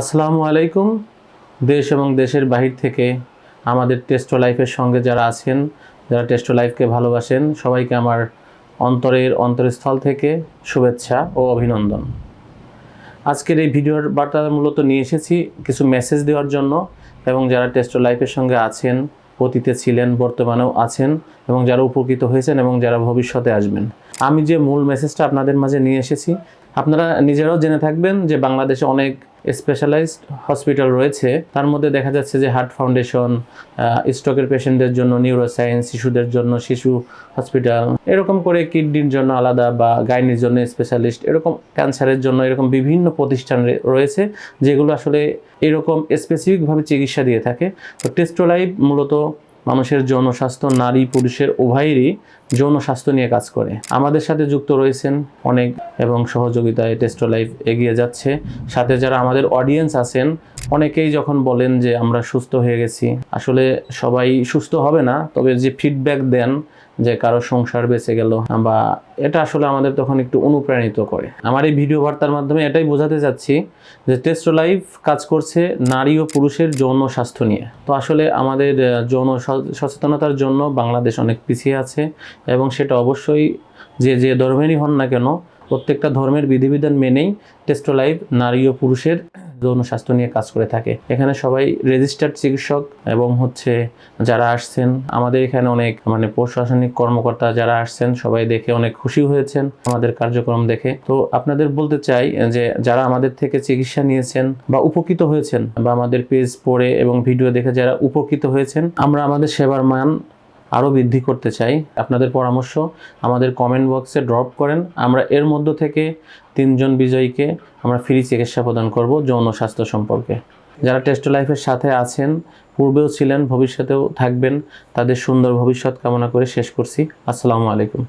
আসসালামু আলাইকুম। দেশ এবং দেশের বাহির থেকে আমাদের টেস্টো লাইফের সঙ্গে যারা আছেন, যারা টেস্টো লাইফকে ভালোবাসেন, সবাইকে আমার অন্তরের অন্তরস্থল থেকে শুভেচ্ছা ও অভিনন্দন। আজকের এই ভিডিওর বার্তা মূলত নিয়ে এসেছি কিছু মেসেজ দেওয়ার জন্য এবং যারা টেস্টো লাইফের সঙ্গে আছেন, অতীতে ছিলেন, বর্তমানেও আছেন এবং যারা উপকৃত হয়েছেন এবং যারা ভবিষ্যতে আসবেন। আমি যে মূল মেসেজটা আপনাদের মাঝে নিয়ে এসেছি আপনারা নিজেরাও জেনে থাকবেন যে বাংলাদেশে অনেক স্পেশালাইজড হসপিটাল রয়েছে। তার মধ্যে দেখা যাচ্ছে যে হার্ট ফাউন্ডেশন স্ট্রোকের পেশেন্টদের জন্য নিউরোসায়েন্স শিশুদের জন্য, শিশু হসপিটাল এরকম করে কিডনির জন্য আলাদা বা গাইনির জন্য স্পেশালিস্ট এরকম ক্যান্সারের জন্য, এরকম বিভিন্ন প্রতিষ্ঠান রয়েছে, যেগুলো আসলে এরকম স্পেসিফিকভাবে চিকিৎসা দিয়ে থাকে। তো টেস্টোলাইভ মূলত মানুষের জনস্বাস্থ্য নারী, পুরুষের উভয়েরই যৌন স্বাস্থ্য নিয়ে কাজ করে। আমাদের সাথে যুক্ত রয়েছেন অনেক এবং সহযোগিতায় টেস্টো লাইফ এগিয়ে যাচ্ছে। সাথে যারা আমাদের অডিয়েন্স আছেন, অনেকেই যখন বলেন যে আমরা সুস্থ হয়ে গেছি, আসলে সবাই সুস্থ হবে না, তবে যে ফিডব্যাক দেন যে কারও সংসার বেঁচে গেল বা এটা আসলে আমাদের তখন একটু অনুপ্রাণিত করে। আমার এই ভিডিও বার্তার মাধ্যমে এটাই বোঝাতে চাচ্ছি যে টেস্টো লাইফ কাজ করছে নারী ও পুরুষের যৌন স্বাস্থ্য নিয়ে। তো আসলে আমাদের যৌন সচেতনতার জন্য বাংলাদেশ অনেক পিছিয়ে আছে। এবং সেটা অবশ্যই যে যে ধর্মেরই হন না কেন, প্রত্যেকটা ধর্মের বিধিবিধান মেনেই টেস্টো লাইফ নারী ও পুরুষের যৌন স্বাস্থ্য নিয়ে কাজ করে থাকে। এখানে সবাই রেজিস্টার্ড চিকিৎসক এবং হচ্ছে যারা আসছেন, আমাদের এখানে অনেক মানে প্রশাসনিক কর্মকর্তা যারা আসছেন, সবাই দেখে অনেক খুশি হয়েছেন আমাদের কার্যক্রম দেখে। তো আপনাদের বলতে চাই যে, যারা আমাদের থেকে চিকিৎসা নিয়েছেন বা উপকৃত হয়েছেন বা আমাদের পেজ পড়ে এবং ভিডিও দেখে যারা উপকৃত হয়েছেন, আমরা আমাদের সেবার মান আরও বৃদ্ধি করতে চাই। আপনাদের পরামর্শ আমাদের কমেন্ট বক্সে ড্রপ করেন। আমরা এর মধ্য থেকে তিনজন বিজয়ীকে আমরা ফ্রি চিকিৎসা প্রদান করব যৌন স্বাস্থ্য সম্পর্কে। যারা টেস্ট লাইফের সাথে আছেন, পূর্বেও ছিলেন, ভবিষ্যতেও থাকবেন, তাদের সুন্দর ভবিষ্যৎ কামনা করে শেষ করছি। আসসালামু আলাইকুম।